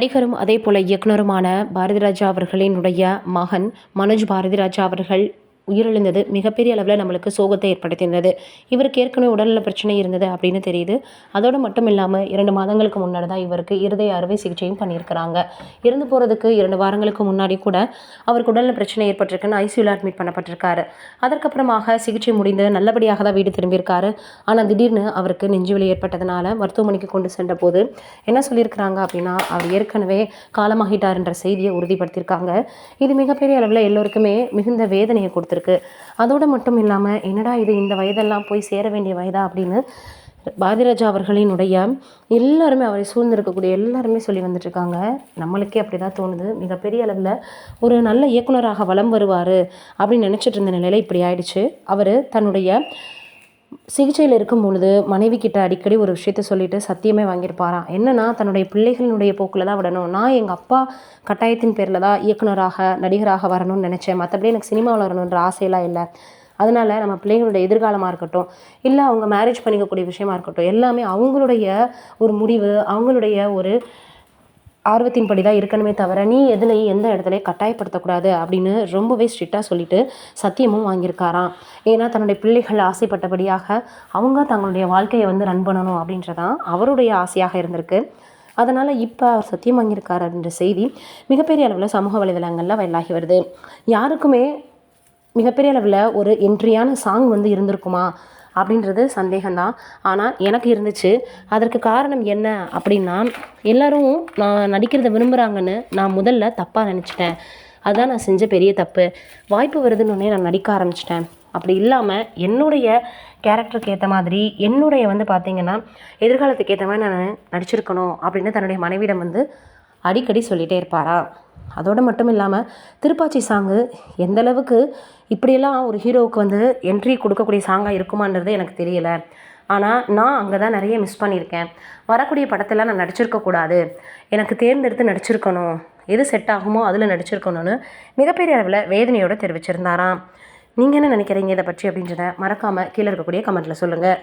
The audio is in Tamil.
நடிகரும் அதே போல இயக்குனருமான பாரதிராஜா அவர்களினுடைய மகன் மனோஜ் பாரதிராஜா அவர்கள் உயிரிழந்தது. மிகப்பெரிய அளவில் நம்மளுக்கு சோகத்தை ஏற்படுத்தியிருந்தது. இவருக்கு ஏற்கனவே உடல்நல பிரச்சனை இருந்தது அப்படின்னு தெரியுது. அதோடு மட்டும் இல்லாமல் இரண்டு மாதங்களுக்கு முன்னாடி தான் இவருக்கு இருதய அறுவை சிகிச்சையும் பண்ணியிருக்கிறாங்க. இறந்து போகிறதுக்கு இரண்டு வாரங்களுக்கு முன்னாடி கூட அவருக்கு உடல்நல பிரச்சனை ஏற்பட்டிருக்குன்னு ஐசியூவில் அட்மிட் பண்ணப்பட்டிருக்காரு. அதற்கப்புறமாக சிகிச்சை முடிந்து நல்லபடியாக தான் வீடு திரும்பியிருக்காரு. ஆனால் திடீர்னு அவருக்கு நெஞ்சுவலி ஏற்பட்டதுனால மருத்துவமனைக்கு கொண்டு சென்ற போது என்ன சொல்லியிருக்கிறாங்க அப்படின்னா அவர் ஏற்கனவே காலமாகிட்டார் என்ற செய்தியை உறுதிப்படுத்தியிருக்காங்க. இது மிகப்பெரிய அளவில் எல்லோருக்குமே மிகுந்த வேதனையை கொடுத்துருக்கு. அதோடு மட்டும் இல்லாமல் என்னடா இது இந்த வயதெல்லாம் போய் சேர வேண்டிய வயதா அப்படின்னு பாரதிராஜா அவர்களினுடைய எல்லாருமே அவரை சூழ்ந்திருக்கக்கூடிய எல்லாருமே சொல்லி வந்துட்டுருக்காங்க. நம்மளுக்கே அப்படி தான் தோணுது. மிகப்பெரிய அளவில் ஒரு நல்ல இயக்குனராக வலம் வருவார் அப்படின்னு நினச்சிட்டு இருந்த நிலையில் இப்படி ஆயிடுச்சு. அவர் தன்னுடைய சிகிச்சையில் இருக்கும் பொழுது மனைவி கிட்ட அடிக்கடி ஒரு விஷயத்த சொல்லிட்டு சத்தியமே வாங்கியிருப்பாராம் என்னன்னா தன்னுடைய பிள்ளைகளினுடைய போக்கில் தான் விடணும். நான் எங்கள் அப்பா கட்டாயத்தின் பேரில் தான் இயக்குனராக நடிகராக வரணும்னு நினச்சேன். மற்றபடி எனக்கு சினிமாவில் வரணுன்ற ஆசையெல்லாம் இல்லை. அதனால் நம்ம பிள்ளைங்களுடைய எதிர்காலமாக இருக்கட்டும் இல்லை அவங்க மேரேஜ் பண்ணிக்கக்கூடிய விஷயமா இருக்கட்டும் எல்லாமே அவங்களுடைய ஒரு முடிவு அவங்களுடைய ஒரு ஆர்வத்தின்படி தான் இருக்கணுமே தவிர நீ எதுலையும் எந்த இடத்துலையும் கட்டாயப்படுத்தக்கூடாது அப்படின்னு ரொம்பவே ஸ்ட்ரிக்டாக சொல்லிட்டு சத்தியமும் வாங்கியிருக்காராம். ஏன்னா தன்னுடைய பிள்ளைகள் ஆசைப்பட்டபடியாக அவங்க தங்களுடைய வாழ்க்கையை வந்து ரன் பண்ணணும் அப்படின்றதான் அவருடைய ஆசையாக இருந்திருக்கு. அதனால் இப்போ அவர் சத்தியம் வாங்கியிருக்காரு அப்படின்ற செய்தி மிகப்பெரிய அளவில் சமூக வலைதளங்களில் வைரலாகி வருது. யாருக்குமே மிகப்பெரிய அளவில் ஒரு என்ட்ரியான சாங் வந்து இருந்திருக்குமா? அப்படின்றது சந்தேகம்தான். ஆனால் எனக்கு இருந்துச்சு. அதற்கு காரணம் என்ன அப்படின்னா எல்லோரும் நான் நடிக்கிறத விரும்புகிறாங்கன்னு நான் முதல்ல தப்பாக நினச்சிட்டேன். அதுதான் நான் செஞ்ச பெரிய தப்பு. வாய்ப்பு வருதுன்னு நான் நடிக்க ஆரம்பிச்சிட்டேன். அப்படி இல்லாமல் என்னுடைய கேரக்டருக்கு ஏற்ற மாதிரி என்னுடைய வந்து பார்த்திங்கன்னா எதிர்காலத்துக்கு ஏற்ற மாதிரி நான் நடிச்சிருக்கணும் அப்படின்னு தன்னுடைய மனைவியிடம் வந்து அடிக்கடி சொல்லிகிட்டே இருப்பாரா? அதோடு மட்டும் இல்லாமல் திருப்பாச்சி சாங்கு எந்தளவுக்கு இப்படியெல்லாம் ஒரு ஹீரோவுக்கு வந்து என்ட்ரி கொடுக்கக்கூடிய சாங்காக இருக்குமான்றது எனக்கு தெரியல. ஆனால் நான் அங்கே தான் நிறைய மிஸ் பண்ணியிருக்கேன். வரக்கூடிய படத்தில் நான் நடிச்சிருக்கக்கூடாது எனக்கு தேர்ந்தெடுத்து நடிச்சிருக்கணும். எது செட் ஆகுமோ அதில் நடிச்சிருக்கணும்னு மிகப்பெரிய அளவில் வேதனையோடு தெரிவிச்சிருந்தாராம். நீங்கள் என்ன நினைக்கிறீங்க இதை பற்றி அப்படின்றத மறக்காமல் கீழே இருக்கக்கூடிய கமெண்ட்டில் சொல்லுங்கள்